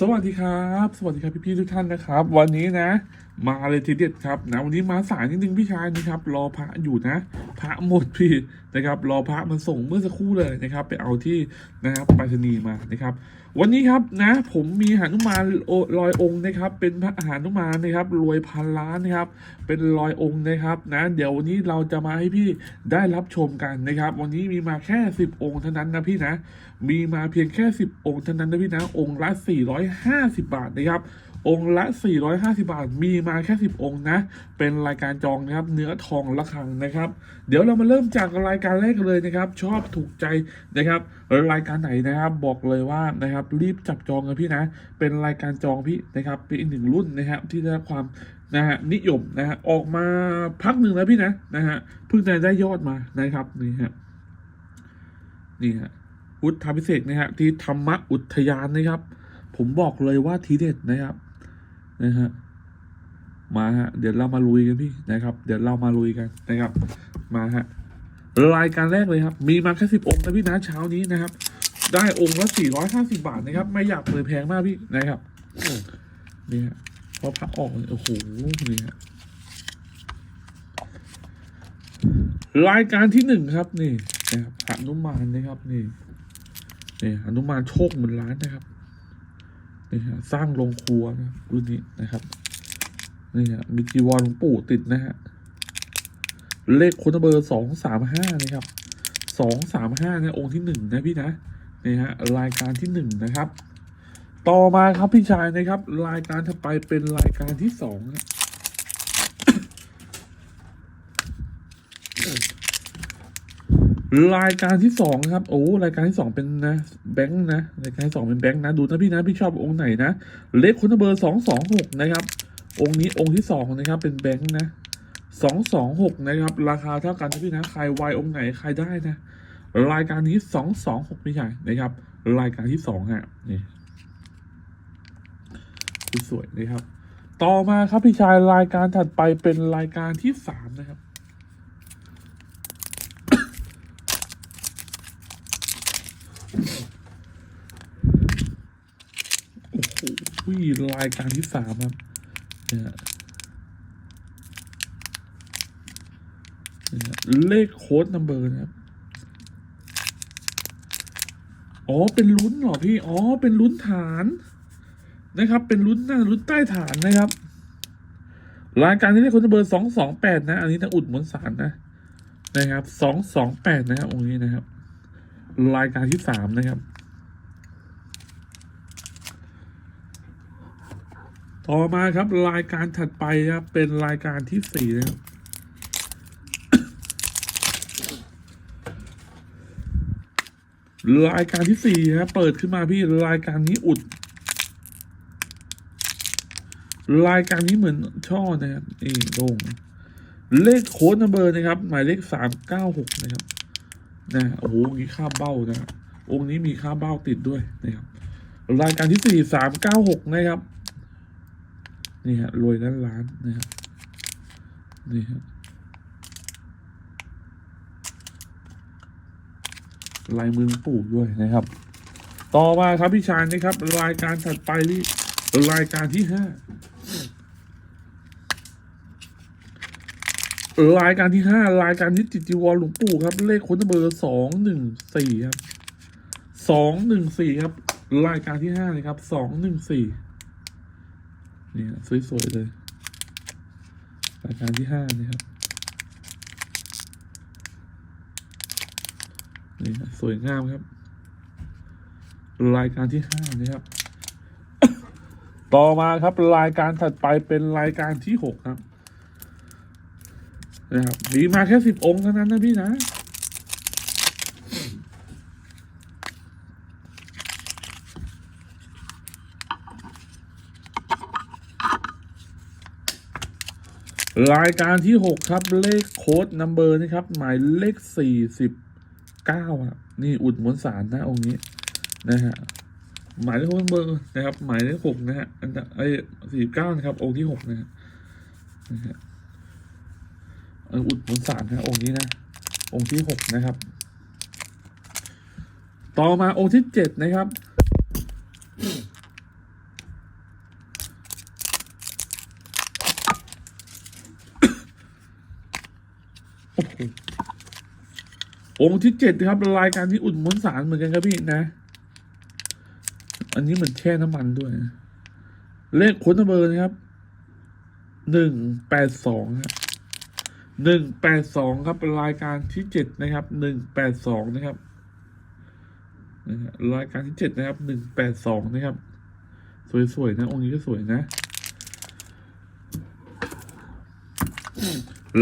สวัสดีครับ สวัสดีครับพี่ๆทุกท่านนะครับ วันนี้นะ มาเลยทีเด็ดครับนะวันนี้มาสายนิดนึงพี่ชายนะครับ รอพระอยู่นะ พระหมดพี่นะครับรอพระมันส่งเมื่อสักครู่เลยนะครับ ไปเอาที่นะครับไปรษณีย์มานะครับ วันนี้ครับนะ ผมมีหานุมานลอยองค์นะครับ เป็นพระหานุมานนะครับ รวยพันล้านนะครับ เป็นรอยองค์นะครับนะ เดี๋ยววันนี้เราจะมาให้พี่ได้รับชมกันนะครับ วันนี้มีมาแค่สิบองค์เท่านั้นนะพี่นะ มีมาเพียงแค่ 10 องค์เท่านั้นนะพี่นะองค์ละ450 บาทนะครับ องค์ละ 450 บาท มีมาแค่ 10 องค์นะ เป็นรายการจองนะครับ เนื้อทองละคังนะครับ เดี๋ยวเรามาเริ่มจากรายการแรกเลยนะครับ ชอบถูกใจนะครับ รายการไหนนะครับ บอกเลยว่านะครับ รีบจับจองกันพี่นะ เป็นรายการจองพี่นะครับเป็นอีกหนึ่งรุ่นนะครับที่ได้ความนะฮะนิยมนะฮะออกมาพักหนึ่งแล้วพี่นะนะฮะเพิ่งจะได้ยอดมานะครับนี่ฮะนี่ฮะพุทธพิเศษนะฮะที่ธรรมอุทยานนะครับ ผมบอกเลยว่าทีเด็ดนะครับ นะฮะมาฮะเดี๋ยวเรามาลุยกันพี่นะครับ เดี๋ยวเรามาลุยกันนะครับ มาฮะรายการแรกเลยครับ มีมาแค่สิบองค์นะพี่นะเช้านี้นะครับ ได้องค์ละสี่ร้อยห้าสิบาทนะครับ ไม่อยากเปิดแพงมากพี่นะครับนี่ฮะพอพักออกเลยโอ้โหนี่ฮะรายการที่หนึ่งครับนี่นะครับหนุมานนะครับนี่นี่อนุมานโชคเหมื่นล้านนะครับ นี่ฮะสร้างโรงครัวนะรุ่นนี้นะครับนี่ฮะมีจีวรหลวงปู่ติดนะฮะเลขคนเบอร์สองสามห้านะครับสองสามห้านะองค์ที่หนึ่งนะพี่นะนี่ฮะรายการที่หนึ่งนะครับ ต่อมาครับพี่ชายนะครับ รายการถัดไปเป็นรายการที่สองนะ รายการที่สองครับโอ้รายการที่สองเป็นนะแบงค์นะรายการที่สองเป็นแบงค์นะดูนะพี่นะพี่ชอบองค์ไหนนะเลขคุณเบอร์สองสองหกนะครับ องค์นี้องค์ที่สองนะครับเป็นแบงค์นะสองสองหกนะครับ ราคาเท่ากันนะพี่นะใครวายองค์ไหนใครได้นะรายการนี้สองสองหกพี่ชายนะครับ รายการที่สองฮะนี่สวยนะครับ ต่อมาครับพี่ชายรายการถัดไปเป็นรายการที่สามนะครับ โอ้โหรายการที่สามครับเนี่ยเลขโค้ดนัมเบอร์นะครับ อ๋อ เป็นลุ้นเหรอพี่ อ๋อ เป็นลุ้นฐานนะครับ เป็นลุ้นหน้าลุ้นใต้ฐานนะครับ รายการที่เลขโค้ดนัมเบอร์สองสองแปดนะ อันนี้ต้องอุดมวนสารนะ นะครับสองสองแปดนะครับองค์นี้นะครับ รายการที่สามนะครับ ต่อมาครับรายการถัดไปครับเป็นรายการที่สี่นะครับรายการที่สี่ครับเปิดขึ้นมาพี่รายการนี้อุด รายการนี้เหมือนช่อนะครับนี่โด่งเลขโค้ดนัมเบอร์นะครับ หมายเลขสามเก้าหกนะครับ นะโอ้โหมีค่าเบ้านะองค์นี้มีค่าเบ้าติดด้วยนะครับรายการที่สี่สามเก้าหกนะครับนี่ฮะรวยล้านล้านนะครับนี่ฮะลายมือปู่ด้วยนะครับ ต่อมาครับพี่ชายนะครับ รายการถัดไปนี่รายการที่ห้า รายการที่ห้ารายการที่ติดจีวรหลวงปู่ครับ เลขคนเบอร์สองหนึ่งสี่ครับสองหนึ่งสี่ครับ รายการที่ห้าเลยครับสองหนึ่งสี่นี่สวยๆเลย รายการที่ห้านี่ครับนี่สวยงามครับ รายการที่ห้านะครับ ต่อมาครับรายการถัดไปเป็นรายการที่หกครับ นะครับมีมาแค่สิบองค์เท่านั้นนะพี่นะรายการที่หกครับเลขโค้ดนัมเบอร์นะครับ หมายเลขสี่สิบเก้าอะ นี่อุดหมวนสารนะองค์นี้นะฮะหมายเลขโค้ดนัมเบอร์นะครับ หมายเลขหกนะฮะอันดับไอ้สี่เก้านะครับ องค์ที่หกนะฮะ เอออุดหนุนสารนะองค์นี้นะ องค์ที่หกนะครับ ต่อมาองค์ที่เจ็ดนะครับ องค์ที่เจ็ดนะครับรายการที่อุดหนุนสารเหมือนกันครับพี่นะ อันนี้เหมือนแช่น้ำมันด้วย เลขค้นเบอร์นะครับหนึ่งแปดสองครับ หนึ่งแปดสองครับรายการที่เจ็ดนะครับหนึ่งแปดสองนะครับรายการที่เจ็ดนะครับหนึ่งแปดสองนะครับ สวยๆนะองค์นี้ก็สวยนะ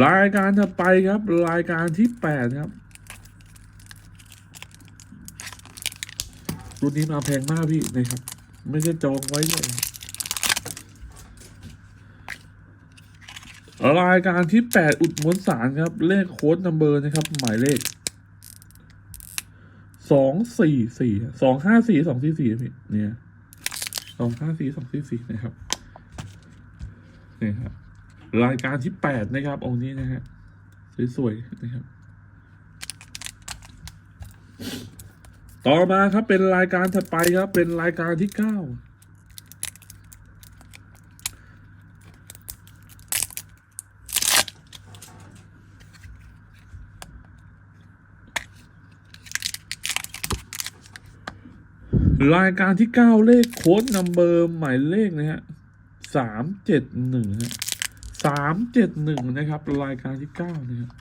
รายการถัดไปครับ รายการที่แปดครับรุ่นนี้มาแพงมากพี่นะครับ ไม่ใช่จองไว้เลย รายการที่แปดอุดมวนสารครับ เลขโค้ดนัมเบอร์นะครับ หมายเลขสองสี่สี่สองห้าสี่สองสี่สี่พี่เนี่ยสองห้าสี่สองสี่สี่นะครับนี่ครับรายการที่แปดนะครับ องค์นี้นะฮะสวยๆนะครับ ต่อมาครับเป็นรายการถัดไปครับ เป็นรายการที่เก้า รายการที่เก้าเลขโค้ดนัมเบอร์หมายเลขนะฮะสามเจ็ดหนึ่งสามเจ็ดหนึ่งนะครับ รายการที่เก้านะครับ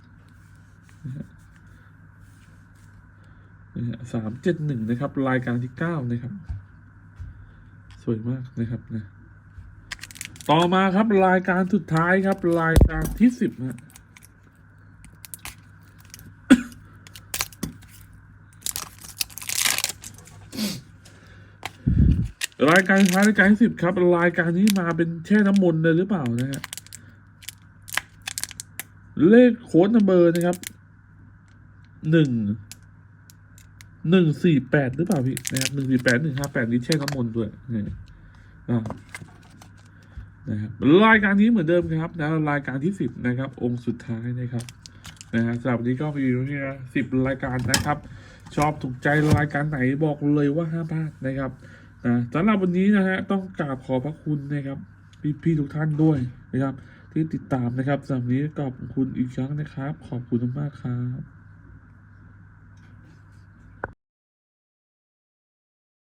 สามเจ็ดหนึ่งนะครับ รายการที่เก้านะครับ สวยมากนะครับนะต่อมาครับรายการสุดท้ายครับ รายการที่สิบฮะ รายการท้ายรายการที่สิบครับ รายการนี้มาเป็นแช่น้ำมนต์เลยหรือเปล่านะฮะเลขโค้ดนัมเบอร์นะครับหนึ่งหนึ่งสี่แปดหรือเปล่าพี่นะครับหนึ่งสี่แปดหนึ่งห้าแปดนี้แช่น้ำมนต์ด้วยนี่นะครับรายการนี้เหมือนเดิมครับนะรายการที่สิบนะครับ องค์สุดท้ายนะครับนะฮะสำหรับนี้ก็มีอยู่ที่สิบรายการนะครับ ชอบถูกใจรายการไหนบอกเลยว่าห้าพลาดนะครับ นะสำหรับวันนี้นะฮะต้องกราบขอบพระคุณนะครับพี่พี่ๆทุกท่านด้วยนะครับ ที่ติดตามนะครับสำหรับนี้ขอบคุณอีกครั้งนะครับ ขอบคุณมากครับ